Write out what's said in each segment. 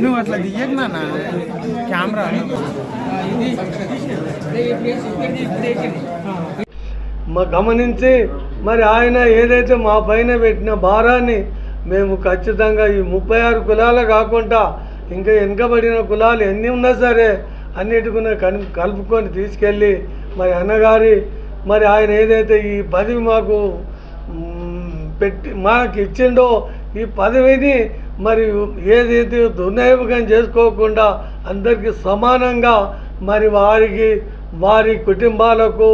నువ్వు అట్లా దియ్యకు నాన్న. కెమెరా. మా గమనించి మరి ఆయన ఏదైతే మా పైన పెట్టిన భారాన్ని మేము ఖచ్చితంగా ఈ ముప్పై ఆరు కులాలు కాకుండా ఇంకా వెనుకబడిన కులాలు ఎన్ని ఉన్నా సరే అన్నిటికున్న కని కలుపుకొని తీసుకెళ్ళి మరి అన్నగారి మరి ఆయన ఏదైతే ఈ పదవి మాకు పెట్టి మనకి ఇచ్చిండో ఈ పదవిని మరి ఏదైతే దుర్వినియోగం చేసుకోకుండా అందరికీ సమానంగా మరి వారికి వారి కుటుంబాలకు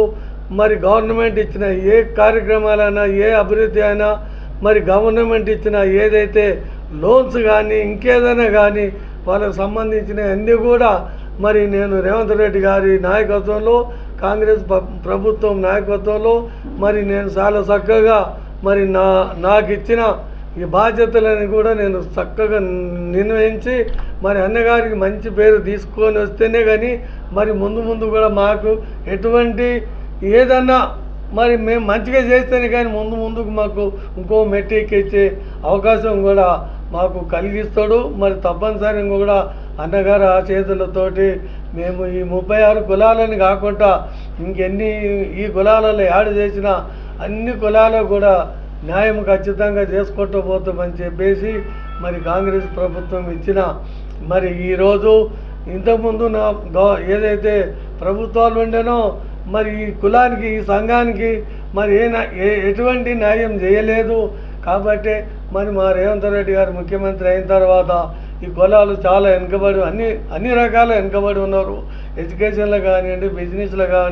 మరి గవర్నమెంట్ ఇచ్చిన ఏ కార్యక్రమాలైనా ఏ అభివృద్ధి అయినా మరి గవర్నమెంట్ ఇచ్చిన ఏదైతే లోన్స్ కానీ ఇంకేదైనా కానీ వాళ్ళకు సంబంధించిన అన్నీ కూడా మరి నేను రేవంత్ రెడ్డి గారి నాయకత్వంలో కాంగ్రెస్ ప్రభుత్వం నాయకత్వంలో మరి నేను చాలా చక్కగా మరి నా నాకు ఇచ్చిన ఈ బాధ్యతలని కూడా నేను చక్కగా నిర్వహించి మరి అన్నగారికి మంచి పేరు తీసుకొని వస్తేనే కానీ మరి ముందు ముందు కూడా మాకు ఎటువంటి ఏదన్నా మరి మేము మంచిగా చేస్తేనే కానీ ముందు ముందుకు మాకు ఇంకో మెట్టిక్కిచ్చే అవకాశం కూడా మాకు కలిగిస్తాడు. మరి తప్పనిసరిగా కూడా అన్నగారు ఆ చేతులతోటి మేము ఈ ముప్పై ఆరు కులాలని కాకుండా ఇంకెన్ని ఈ కులాలలో యాడ్ చేసినా అన్ని కులాలు కూడా న్యాయం ఖచ్చితంగా చేసుకుంటూ పోతామని చెప్పేసి మరి కాంగ్రెస్ ప్రభుత్వం ఇచ్చిన మరి ఈరోజు ఇంతకుముందు నా గవ- ఏదైతే ప్రభుత్వాలు ఉండేనో మరి ఈ కులానికి ఈ సంఘానికి మరి ఏ ఏ ఎటువంటి న్యాయం చేయలేదు. కాబట్టి మరి మా రేవంత్ రెడ్డి గారు ముఖ్యమంత్రి అయిన తర్వాత ఈ కులాలు చాలా వెనుకబడి అన్ని అన్ని రకాల వెనుకబడి ఉన్నారు. ఎడ్యుకేషన్లో కానివ్వండి బిజినెస్లో కానివ్వండి